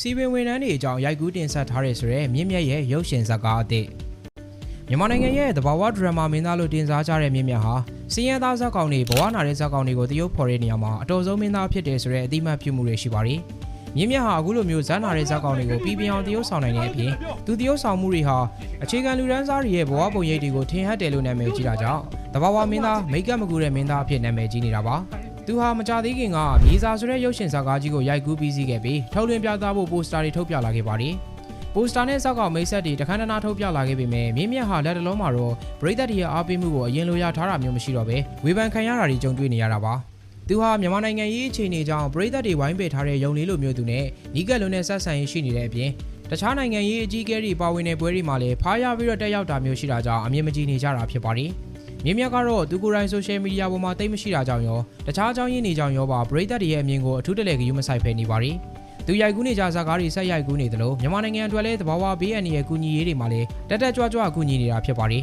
စီပင်ဝန်ထမ်းတွေအကြောင်းရိုက်ကူးတင်ဆက်ထားတဲ့ဆိုရဲမြင့်မြတ်ရဲ့ရုပ်ရှင်ဇာတ်ကားအသစ်မြန်မာနိုင်ငံရဲ့တဘာဝဒရမာမင်းသားလို့တင်စားကြတဲ့မြင့်မြတ်ဟာစီရင်သားဇာတ်ကောင်တွေဘဝနာတဲ့ဇာတ်ကောင်တွေကိုတရုပ်ဖော်တဲ့နေရာမှာအတော်ဆုံးမင်းသားဖြစ်တယ်ဆိုတဲ့အတိအမှတ်ပြုမှုတွေရှိပါတယ်မြင့်မြတ်ဟာအခုလိုမျိုးဇာတ်နာတဲ့ဇာတ်ကောင်တွေကိုပြီးပြောင်တရုပ်ဆောင်နိုင်တဲ့အပြင်သူတရုပ်ဆောင်မှုတွေဟာအခြေခံလူဒန်းစားတွေရဲ့ဘဝပုံရိပ်တွေကိုထင်ဟပ်တယ်လို့နာမည်ကြီးတာကြောင့်တဘာဝမင်းသားမိတ်ကပ်မကူတဲ့မင်းသားအဖြစ်နာမည်ကြီးနေတာပါ သူဟာမကြသေးခင်ကမြေစာဆိုတဲ့ရုပ်ရှင်ဇာတ်ကားကြီးကိုရိုက်ကူးပြီးစီးခဲ့ပြီးထုတ်လွှင့်ပြသဖို့ပိုစတာတွေထုတ်ပြလာခဲ့ပါတယ်။ပိုစတာနဲ့ဇာတ်ကောင်မိတ်ဆက်တွေတခန်းတနာထုတ်ပြလာခဲ့ပေမဲ့မြင်းမြတ်ဟာလက်တလုံးမှာတော့ပရိသတ်တွေရဲ့အားပေးမှုကိုအရင်လိုရထားတာမျိုးမရှိတော့ပဲဝေဖန်ခံရတာတွေကြုံတွေ့နေရတာပါ။သူဟာမြန်မာနိုင်ငံရေးအခြေအနေကြောင့်ပရိသတ်တွေဝိုင်းပယ်ထားတဲ့ယုံလေးလိုမျိုးသူနဲ့နီးကပ်လုံးနဲ့ဆက်ဆံရေးရှိနေတဲ့အပြင်တခြားနိုင်ငံရေးအကြီးအကဲတွေပါဝင်တဲ့ပွဲတွေမှာလည်းဖားရပြီးတော့တက်ရောက်တာမျိုးရှိတာကြောင့်အမြင်မကြည်နေကြတာဖြစ်ပါတယ်။ မြင်းမြတ်ကတော့သူကိုယ်တိုင်ဆိုရှယ်မီဒီယာပေါ်မှာတိတ်မရှိတာကြောင့်ရောတခြားအကြောင်းရင်းတွေကြောင့်ရောပါပရိသတ်တွေရဲ့အမြင်ကိုအထူးတလဲကယူမဆိုင်ဖဲနေပါရီသူရိုက်ကူးနေကြဇာတ်ကားတွေဆက်ရိုက်ကူးနေတယ်လို့မြန်မာနိုင်ငံအတွက်လည်းသဘာဝဘေးအန္တရာယ်ကူညီရေးတွေမှာလည်းတက်တက်ကြွကြွကူညီနေတာဖြစ်ပါရီ